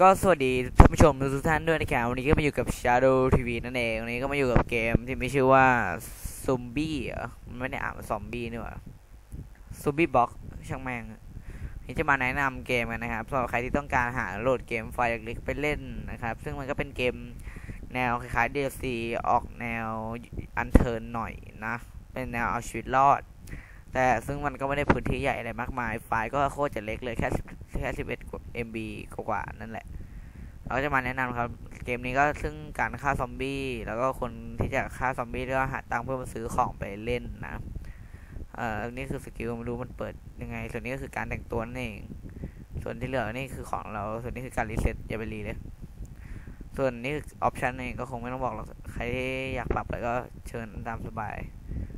ก็สวัสดีท่านผู้ชมทุกท่านด้วยนะครับวันนี้ก็มาอยู่กับ Shadow TV นั่นเองวันนี้ก็มาอยู่กับเกมที่มีชื่อว่าซอมบี้เหรอมันไม่ได้อ่านซอมบี้นี่หว่าซอมบี้บ็อกช่างแม่งนี่จะมาแนะนำเกมกันนะครับสำหรับใครที่ต้องการหาโหลดเกมไฟล์เล็กๆไปเล่นนะครับ ซึ่งมันก็เป็นเกมแนวคล้ายๆ DLC ออกแนวอันเทิร์นหน่อยนะ เป็นแนวเอาชีวิตรอด แต่ซึ่งมันก็ไม่ได้พื้นที่ใหญ่อะไรมากมาย ไฟล์ก็โคตรจะเล็กเลยแค่ แค่11 MB กว่านั่นแหละ เราก็จะมาแนะนำครับ เกมนี้ก็ซึ่งการฆ่าซอมบี้ แล้วก็คนที่จะฆ่าซอมบี้ก็หาตังค์เพื่อมาซื้อของไปเล่นนะ เอ่อนี่คือสกิลไม่รู้มันเปิดยังไง ส่วนนี้ก็คือการแต่งตัวนั่นเอง ส่วนที่เหลือนี่คือของเรา ส่วนนี้คือการรีเซ็ตอย่าไปรีเลยส่วนนี้คือออปชันเองก็คงไม่ต้องบอกหรอก ใครที่อยากปรับอะไรก็เชิญตามสบาย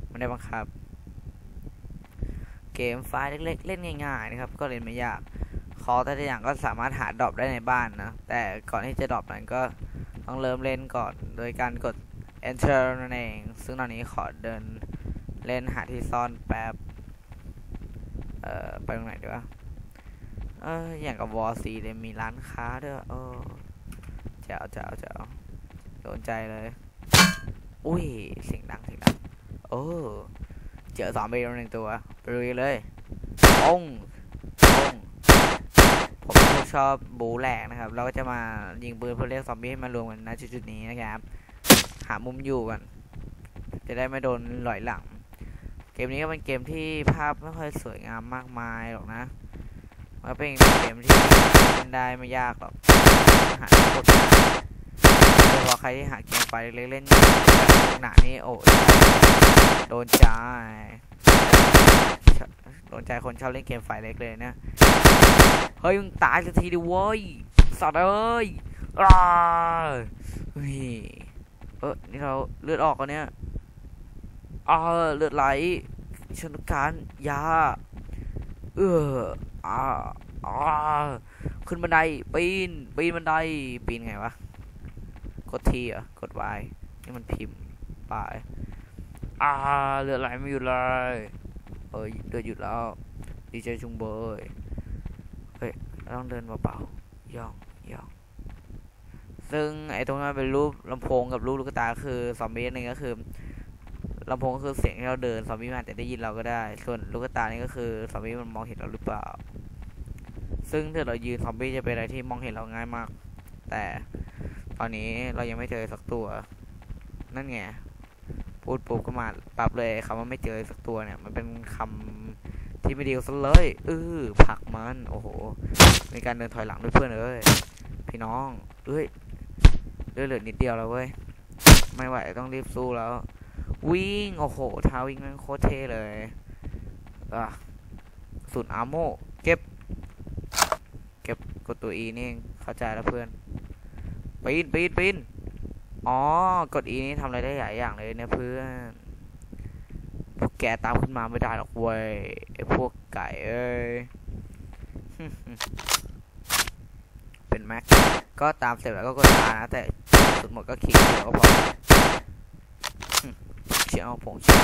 ไม่ได้บังคับ เกมไฟล์เล็กๆ เล่นง่ายๆนะครับ ก็เล่นไม่ยาก คอแต่ละอย่างก็สามารถหาดรอปได้ในบ้านนะ แต่ก่อนที่จะดรอปนั้นก็ต้องเริ่มเล่นก่อน โดยการกด enter นั่นเอง ซึ่งตอนนี้ขอเดินเล่นหาที่ซ่อนแป๊บ เอ่อ ไปตรงไหนดีวะ เอออย่างกับวอซีเลยมีร้านค้าด้วยเออเจ้าเจ้าเจ้าโดนใจเลย อุ้ยเสียงดังเสียงดัง โอ้ เจอสองเบลหนึ่งตัว ไปลุยเลยององ ชอบบูแหลกนะครับ เราก็จะมายิงปืนเพื่อเรียกซอมบี้ให้มารวมกันณจุดๆนี้นะครับ หามุมอยู่กันจะได้ไม่โดนหลอยหลัง เกมนี้ก็เป็นเกมที่ภาพไม่ค่อยสวยงามมากมายหรอกนะมันเป็นเกมที่เล่นได้ไม่ยากหรอกหาโคตรโดยเฉพาะใครที่หาเกมไฟล์เล็กๆเล่นแบบหนานี่โอ้โดนใจ โดนใจคนชอบเล่นเกมไฟเล็กเลยนะ เฮ้ยมึงตายสักทีดิเว้ยสัตว์เอ้ยอ้าเฮ้ยเออนี่เราเลือดออกกันเนี่ยอ้าเลือดไหลฉนการยา เอออ่าอ่าขึ้นบันไดปีนปีนบันไดปีนไงวะ กดทีอะกด Y นี่มันพิมพ์ไปอ่าเลือดไหลไม่หยุดเลย เอ้ยเดินหยุดแล้วดีใจจุงเบยเฮ้ยต้องเดินเบาๆย่องย่องซึ่งไอ้ตรงนั้นเป็นรูปลำโพงกับรูปลูกตาคือซอมบี้นึงก็คือลำโพงก็คือเสียงที่เราเดินซอมบี้มาจจะได้ยินเราก็ได้ ส่วนลูกตานี่ก็คือซอมบี้มันมองเห็นเราหรือเปล่า ซึ่งถ้าเรายืนซอมบี้จะเป็นอะไรที่มองเห็นเราง่ายมาก แต่ตอนนี้เรายังไม่เจอสักตัว นั่นไง พูดปุ๊บก็มาปรับเลยคำว่าไม่เจอสักตัวเนี่ย มันเป็นคำที่ไม่ดีซะเลยเออผักมันโอ้โหในการเดินถอยหลังด้วยเพื่อนเอ้ยพี่น้องเอ้ยเลือดเหลือนิดเดียวแล้วเว้ยไม่ไหวต้องรีบสู้แล้ว วิ่งโอ้โหท้าวิ่งมันโคตรเท่เลยอะสุดอาโมเก็บ เก็บกดตัวอีนี่เองเข้าใจแล้วเพื่อนปีนปีนปีน อ๋อ กดอีนี่ทำอะไรได้หลายอย่างเลยเนี่ยเพื่อน พวกแกตามขึ้นมาไม่ได้หรอกเว้ย ไอพวกไก่เอ้ย เป็นแม็ก ก็ตามเสร็จแล้วก็กดตานะ แต่สุดหมดก็คลิกเดียวก็พอเชียวผมเชียว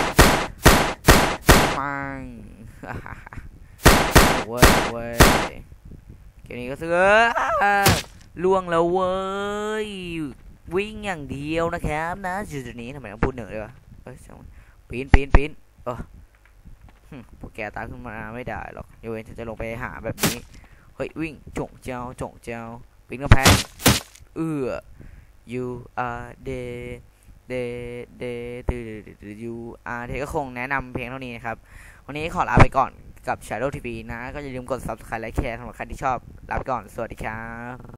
มังเว้ยเว้ยเกมนี้ก็ซื้อล่วงแล้วเว้ย วิ่งอย่างเดียวนะครับนะจุดนี้ทำไมต้องพูดเหนือเลยวะเอ้ยปีนปีนปีนเออพวกแกตามขึ้นมาไม่ได้หรอกยกเว้นฉันจะลงไปหาแบบนี้ เฮ้ยวิ่งจงเจ้าจงเจ้าปีนกำแพงเอือ you are dead dead dead dead you are dead ก็คงแนะนำเพลงเท่านี้นะครับ วันนี้ขอลาไปก่อนกับ Shadow TV นะ ก็อย่าลืมกด subscribe และแชร์สำหรับใครที่ชอบลาไปก่อน สวัสดีครับ